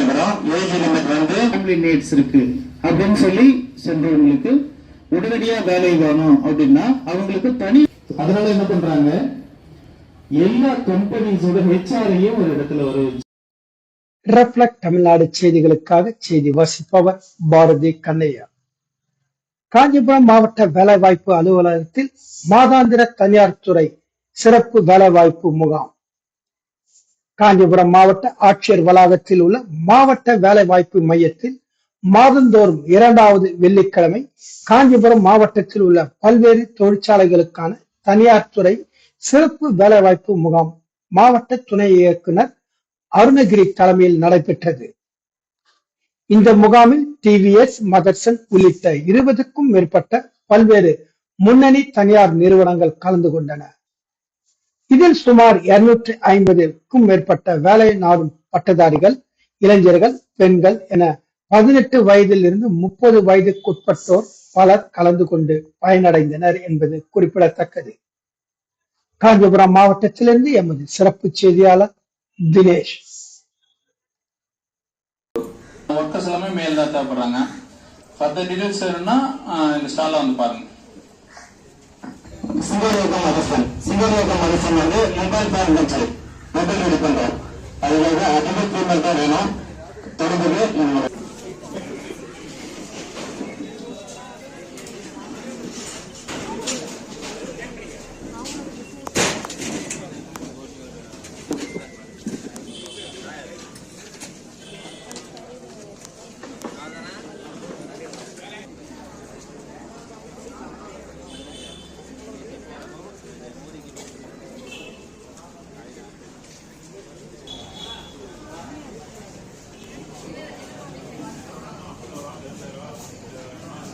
இருக்கணும் age limit வந்து family needs இருக்கு. அப்படின்னு சொல்லி சென்றவங்களுக்கு உடனடியா வேலை வேணும் அப்படின்னா அவங்களுக்கு தனி அதனால என்ன பண்றாங்க? எல்லா கம்பெனிஸோட ஹெச்ஆரையும் ஒரு இடத்துல வர ரெஃப்ளெக்ட் தமிழ்நாடு செய்திகளுக்காக செய்தி வாசிப்பவர் பாரதி கண்ணையா. காஞ்சிபுரம் மாவட்ட வேலைவாய்ப்பு அலுவலகத்தில் மாதாந்திர தனியார் துறை சிறப்பு வேலைவாய்ப்பு முகாம். காஞ்சிபுரம் மாவட்ட ஆட்சியர் வளாகத்தில் உள்ள மாவட்ட வேலைவாய்ப்பு மையத்தில் மாதந்தோறும் இரண்டாவது வெள்ளிக்கிழமை காஞ்சிபுரம் மாவட்டத்தில் உள்ள பல்வேறு தொழிற்சாலைகளுக்கான தனியார் துறை சிறப்பு வேலைவாய்ப்பு முகாம் மாவட்ட துணை இயக்குனர் அருணகிரி தலைமையில் நடைபெற்றது. இந்த முகாமில் டிவிஎஸ் மதர்சன் உள்ளிட்ட இருபதுக்கும் மேற்பட்ட பல்வேறு முன்னணி தனியார் நிறுவனங்கள் கலந்து கொண்டன. இதில் சுமார் இருநூற்றி ஐம்பதுக்கும் மேற்பட்ட வேலை நாடும் பட்டதாரிகள் இளைஞர்கள் பெண்கள் என பதினெட்டு வயதில் இருந்து முப்பது வயதுக்குட்பட்டோர் பலர் கலந்து கொண்டு பயனடைந்தனர் என்பது குறிப்பிடத்தக்கது. காஞ்சிபுரம் மாவட்டத்திலிருந்து எமது சிறப்பு செய்தியாளர் தினேஷ். ஒர்க்கர்ஸ் எல்லாமே மேல் தான் தேவைப்படுறாங்க. ஃபர்தர் டீடைல்ஸ் வேணும்னா இந்த ஸ்டாலில் வந்து பாருங்க. சிங்கோரியோகம் வந்து மொபைல் பேர் இருந்துச்சு மொபைல் ரெடி பண்றோம் அதுக்காக அதிக ஃபீமேல் தான் வேணும். தொடர்புக்கு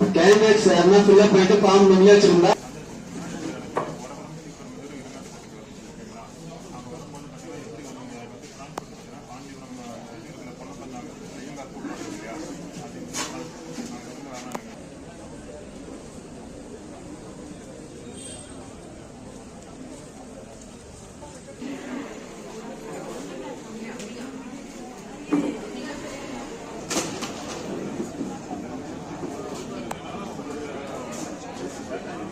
క్లైమాక్స్ అన్న ఫుల్ అప్ అయితే పాము మిగిలిచ్చిందా